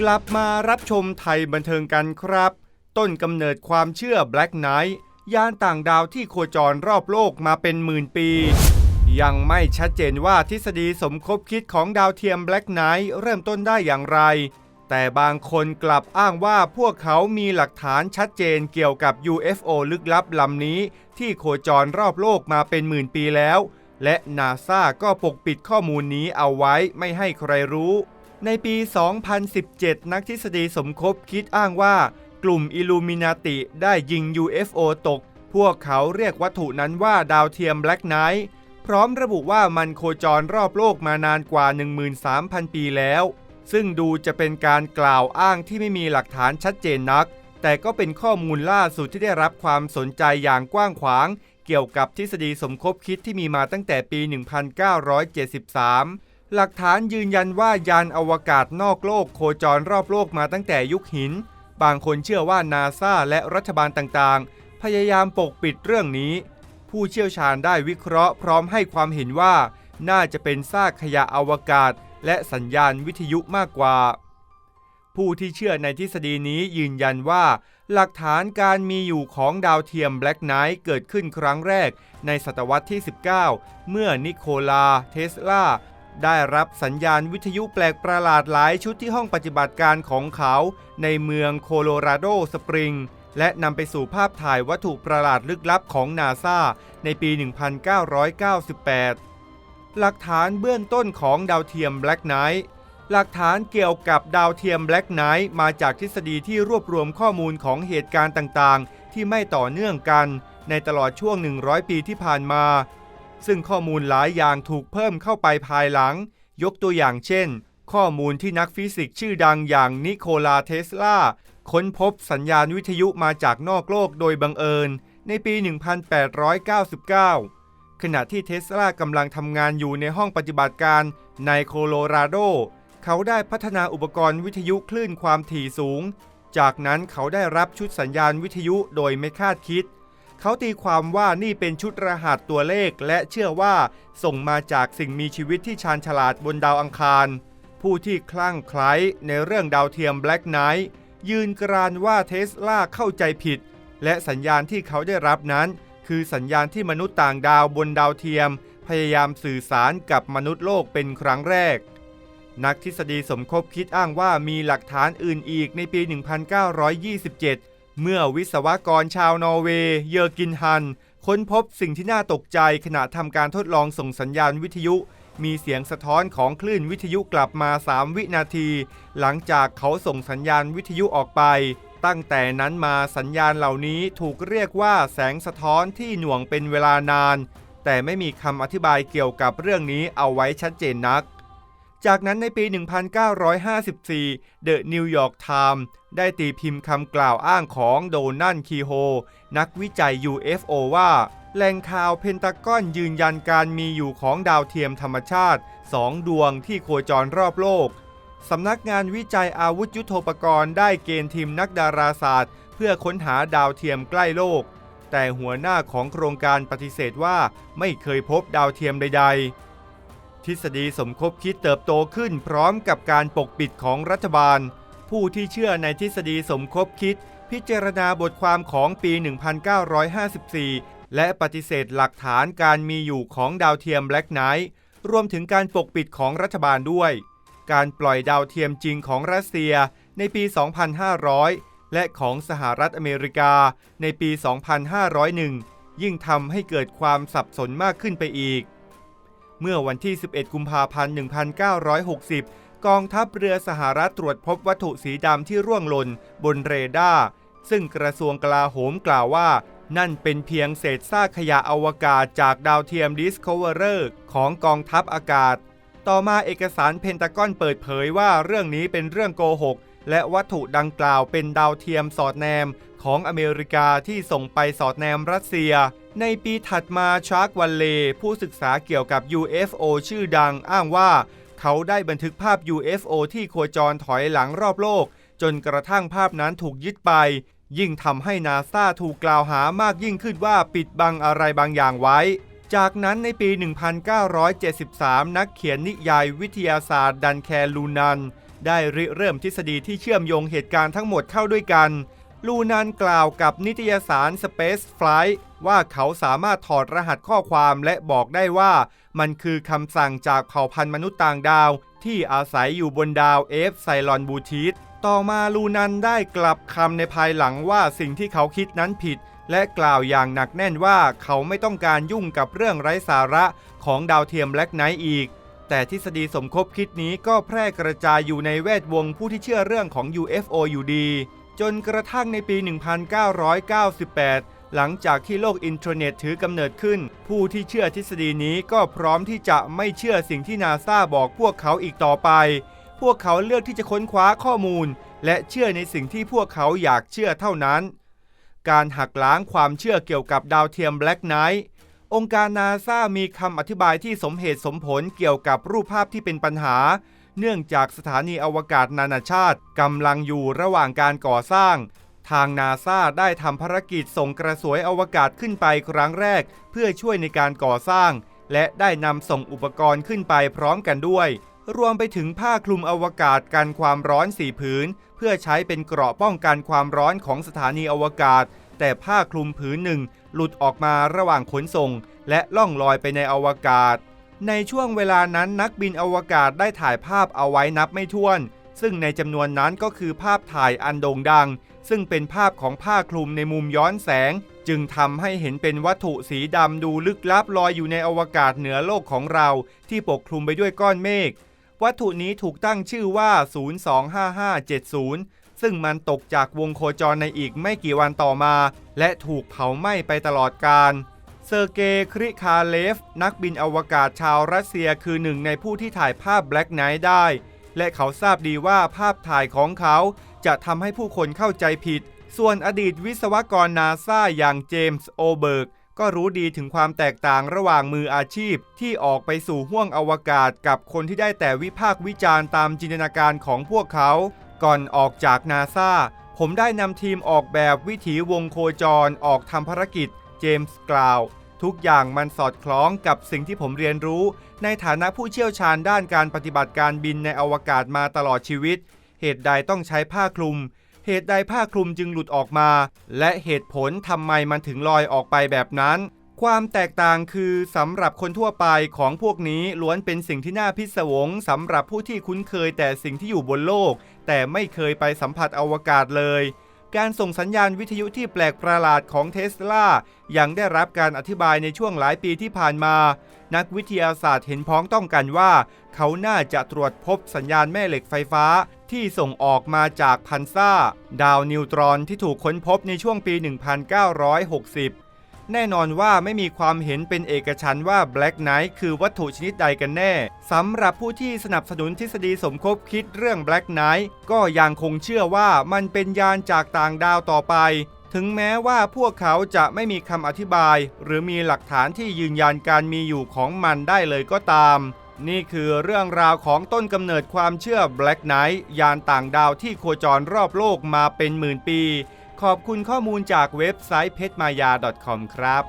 กลับมารับชมไทยบันเทิงกันครับ ต้นกำเนิดความเชื่อ Black Knight ยานต่างดาวที่โคจรรอบโลกมาเป็นหมื่นปี ยังไม่ชัดเจนว่าทฤษฎีสมคบคิดของดาวเทียม Black Knight เริ่มต้นได้อย่างไร แต่บางคนกลับอ้างว่าพวกเขามีหลักฐานชัดเจนเกี่ยวกับ UFO ลึกลับลำนี้ ที่โคจรรอบโลกมาเป็นหมื่นปีแล้ว และนาซาก็ปกปิดข้อมูลนี้เอาไว้ไม่ให้ใครรู้ ในปี 2017 นักทฤษฎีสมคบคิดอ้างว่า กลุ่มอิลูมินาติได้ยิง UFO ตก พวกเขาเรียกวัตถุนั้นว่าดาวเทียม Black Knight พร้อมระบุว่ามันโคจรรอบโลกมานานกว่า 13,000 ปีแล้ว ซึ่งดูจะเป็นการกล่าวอ้างที่ไม่มีหลักฐานชัดเจนนัก แต่ก็เป็นข้อมูลล่าสุดที่ได้รับความสนใจอย่างกว้างขวาง เกี่ยวกับทฤษฎีสมคบคิดที่มีมาตั้งแต่ปี 1973 หลักฐานยืนยันว่ายานอวกาศนอกโลกโคจรรอบโลกมาตั้งแต่ยุคหิน บางคนเชื่อว่านาซาและรัฐบาลต่างๆ พยายามปกปิดเรื่องนี้ ผู้เชี่ยวชาญได้วิเคราะห์พร้อมให้ความเห็นว่า น่าจะเป็นซากขยะอวกาศ และสัญญาณวิทยุมากกว่า ผู้ที่เชื่อในทฤษฎีนี้ยืนยันว่า หลักฐานการมีอยู่ของดาวเทียม Black Knight เกิดขึ้นครั้งแรก ในศตวรรษที่ 19 เมื่อนิโคลา เทสลา ได้รับสัญญาณวิทยุแปลกประหลาดหลายชุดที่ห้องปฏิบัติการของเขา ในเมืองโคโลราโดสปริง และนำไปสู่ภาพถ่ายวัตถุประหลาดลึกลับของนาซาในปี 1998 หลักฐานเบื้องต้นของดาวเทียม Black Knight หลักฐานเกี่ยวกับดาวเทียม Black Knight มาจากทฤษฎีที่รวบรวมข้อมูลของเหตุการณ์ต่างๆ ที่ไม่ต่อเนื่องกัน ในตลอดช่วง 100 ปีที่ผ่านมา ซึ่งข้อมูลหลายอย่างถูกเพิ่มเข้าไปภายหลัง ยกตัวอย่างเช่น ข้อมูลที่นักฟิสิกส์ชื่อดังอย่างนิโคลาเทสลาค้นพบสัญญาณวิทยุมาจากนอกโลกโดยบังเอิญ ในปี 1899 ขณะที่เทสลากำลังทำงานอยู่ในห้องปฏิบัติการในโคโลราโด เขาได้พัฒนาอุปกรณ์วิทยุคลื่นความถี่สูง จากนั้นเขาได้รับชุดสัญญาณวิทยุโดยไม่คาดคิด เขาตีความว่านี่เป็นชุดรหัสตัวเลขและเชื่อว่าส่งมาจากสิ่งมีชีวิตที่ชาญฉลาดบนดาวอังคาร ผู้ที่คลั่งไคล้ในเรื่องดาวเทียม Black Knight ยืนกรานว่าเทสลาเข้าใจผิด และสัญญาณที่เขาได้รับนั้น คือสัญญาณที่มนุษย์ต่างดาวบนดาวเทียม พยายามสื่อสารกับมนุษย์โลกเป็นครั้งแรก นักทฤษฎีสมคบคิดอ้างว่ามีหลักฐานอื่นอีกในปี 1927 เมื่อวิศวกรชาวนอร์เวย์เยอร์กินฮัน ค้นพบสิ่งที่น่าตกใจขณะทำการทดลองส่งสัญญาณวิทยุ มีเสียงสะท้อนของคลื่นวิทยุกลับมา 3 วินาที หลังจากเขาส่งสัญญาณวิทยุออกไป ตั้งแต่นั้นมาสัญญาณเหล่านี้ถูกเรียกว่าแสงสะท้อนที่หน่วงเป็นเวลานาน แต่ไม่มีคำอธิบายเกี่ยวกับเรื่องนี้เอาไว้ชัดเจนนัก จากนั้นในปี 1954 The New York Times ได้ตีพิมพ์คำกล่าวอ้างของโดนันคีโฮ นักวิจัย UFO ว่า แหล่งข่าวเพนตากอนยืนยันการมีอยู่ของดาวเทียมธรรมชาติสองดวงที่โคจรรอบโลก สำนักงานวิจัยอาวุธยุโทโธปกรณ์ได้เกณฑ์ทีมนักดาราศาสตร์ เพื่อค้นหาดาวเทียมใกล้โลก แต่หัวหน้าของโครงการปฏิเสธว่าไม่เคยพบดาวเทียมใด ๆ ทฤษฎีสมคบคิดเติบโตขึ้นพร้อมกับการปกปิดของรัฐบาล ผู้ที่เชื่อในทฤษฎีสมคบคิด พิจารณาบทความของปี 1954 และปฏิเสธหลักฐานการมีอยู่ของดาวเทียม Black Knight รวมถึงการปกปิดของรัฐบาลด้วย การปล่อยดาวเทียมจริงของรัสเซียในปี 2500 และของสหรัฐอเมริกาในปี 2501 ยิ่งทำให้เกิดความสับสนมากขึ้นไปอีก เมื่อวันที่ 11 กุมภาพันธ์ 1960 กองทัพเรือสหรัฐตรวจพบวัตถุสีดำที่ร่วงหล่นบนเรดาร์ ซึ่งกระทรวงกลาโหมกล่าวว่า นั่นเป็นเพียงเศษซากขยะอวกาศจากดาวเทียม Discoverer ของกองทัพอากาศ ต่อมาเอกสารเพนตากอนเปิดเผยว่าเรื่องนี้เป็นเรื่องโกหกและวัตถุดังกล่าวเป็นดาวเทียมสอดแนม ของอเมริกาที่ส่งไปสอดแนมรัสเซีย ในปีถัดมาชาร์กวันเล ผู้ศึกษาเกี่ยวกับ UFO ชื่อดังอ้างว่า เขาได้บันทึกภาพ UFO ที่โคจรถอยหลังรอบโลก จนกระทั่งภาพนั้นถูกยึดไป ยิ่งทำให้นาซาถูกกล่าวหามากยิ่งขึ้นว่าปิดบังอะไรบางอย่างไว้ จากนั้นในปี 1973 นักเขียนนิยายวิทยาศาสตร์ดันแคลูนันได้ริเริ่มทฤษฎีที่เชื่อมโยงเหตุการณ์ทั้งหมดเข้าด้วยกัน ลูนันกล่าวกับนิตยสาร Space Flight ว่าเขาสามารถถอดรหัสข้อความและบอกได้ว่า มันคือคำสั่งจากเผ่าพันธุ์มนุษย์ต่างดาว ที่อาศัยอยู่บนดาวเอฟไซลอนบูทีสต่อมาลูนันได้กลับคำในภายหลังว่าสิ่งที่เขาคิดนั้นผิด และกล่าวอย่างหนักแน่นว่าเขาไม่ต้องการยุ่งกับเรื่องไร้สาระของดาวเทียมแบล็กไนท์อีก แต่ทฤษฎีสมคบคิดนี้ก็แพร่กระจายอยู่ในแวดวงผู้ที่เชื่อเรื่องของ UFO อยู่ดี จนกระทั่งในปี 1998 หลังจากที่โลกอินเทอร์เน็ตถือกำเนิดขึ้น ผู้ที่เชื่อทฤษฎีนี้ก็พร้อมที่จะไม่เชื่อสิ่งที่นาซาบอกพวกเขาอีกต่อไป พวกเขาเลือกที่จะค้นคว้าข้อมูล และเชื่อในสิ่งที่พวกเขาอยากเชื่อเท่านั้น การหักล้างความเชื่อเกี่ยวกับดาวเทียมแบล็กไนท์องค์การนาซามีคำอธิบายที่สมเหตุสมผลเกี่ยวกับรูปภาพที่เป็นปัญหา เนื่องจากสถานีอวกาศนานาชาติกำลังอยู่ระหว่างการก่อสร้าง ทางนาซาได้ทำภารกิจส่งกระสวยอวกาศขึ้นไปครั้งแรก เพื่อช่วยในการก่อสร้าง และได้นำส่งอุปกรณ์ขึ้นไปพร้อมกันด้วย รวมไปถึงผ้าคลุมอวกาศกันความร้อนสี่ผืน เพื่อใช้เป็นเกราะป้องกันความร้อนของสถานีอวกาศ แต่ผ้าคลุมผืนหนึ่งหลุดออกมาระหว่างขนส่ง และล่องลอยไปในอวกาศ ในช่วงเวลานั้นนักบินอวกาศได้ถ่ายภาพเอาไว้นับไม่ถ้วน ซึ่งในจำนวนนั้นก็คือภาพถ่ายอันโด่งดัง ซึ่งเป็นภาพของผ้าคลุมในมุมย้อนแสง จึงทำให้เห็นเป็นวัตถุสีดำดูลึกลับลอยอยู่ในอวกาศเหนือโลกของเรา ที่ปกคลุมไปด้วยก้อนเมฆวัตถุนี้ถูกตั้งชื่อว่า 025570 ซึ่งมันตกจากวงโคจรในอีกไม่กี่วันต่อมา และถูกเผาไหม้ไปตลอดกาล เซอร์เกย์คริคาเลฟ นักบินอวกาศชาวรัสเซียคือหนึ่งในผู้ที่ถ่ายภาพแบล็กไนท์ได้ และเขาทราบดีว่าภาพถ่ายของเขาจะทำให้ผู้คนเข้าใจผิด ส่วนอดีตวิศวกรนาซาอย่างเจมส์โอเบิร์กก็รู้ดีถึงความแตกต่างระหว่างมืออาชีพ ที่ออกไปสู่ห้วงอวกาศกับคนที่ได้แต่วิพากษ์วิจารณ์ตามจินตนาการของพวกเขา ก่อนออกจากนาซาผมได้นำทีมออกแบบวิถีวงโคจรออกทำภารกิจ เจมส์กล่าว ทุกอย่างมันสอดคล้องกับสิ่งที่ผมเรียนรู้ ในฐานะผู้เชี่ยวชาญด้านการปฏิบัติการบินในอวกาศมาตลอดชีวิต เหตุใดต้องใช้ผ้าคลุม เหตุใดผ้าคลุมจึงหลุดออกมา และเหตุผลทำไมมันถึงลอยออกไปแบบนั้นความแตกต่างคือสำหรับคนทั่วไปของพวกนี้ล้วนเป็นสิ่งที่น่าพิศวงสำหรับผู้ที่คุ้นเคยแต่สิ่งที่อยู่บนโลก แต่ไม่เคยไปสัมผัสอวกาศเลย การส่งสัญญาณวิทยุที่แปลกประหลาดของเทสลายังได้รับการอธิบายในช่วงหลายปีที่ผ่านมา นักวิทยาศาสตร์เห็นพ้องต้องกันว่า เขาน่าจะตรวจพบสัญญาณแม่เหล็กไฟฟ้าที่ส่งออกมาจากพันซ่า ดาวนิวตรอนที่ถูกค้นพบในช่วงปี 1960 แน่นอนว่าไม่มีความเห็นเป็นเอกฉันว่า Black Knight คือวัตถุชนิดใดกันแน่สำหรับผู้ที่สนับสนุนทฤษฎีสมคบคิดเรื่อง Black Knight ก็ยังคงเชื่อว่ามันเป็นยานจากต่างดาวต่อไป ถึงแม้ว่าพวกเขาจะไม่มีคำอธิบาย หรือมีหลักฐานที่ยืนยันการมีอยู่ของมันได้เลยก็ตาม นี่คือเรื่องราวของต้นกำเนิดความเชื่อ Black Knight ยานต่างดาวที่โคจรรอบโลกมาเป็นหมื่นปี ขอบคุณข้อมูลจากเว็บไซต์เพชรมายา .com ครับ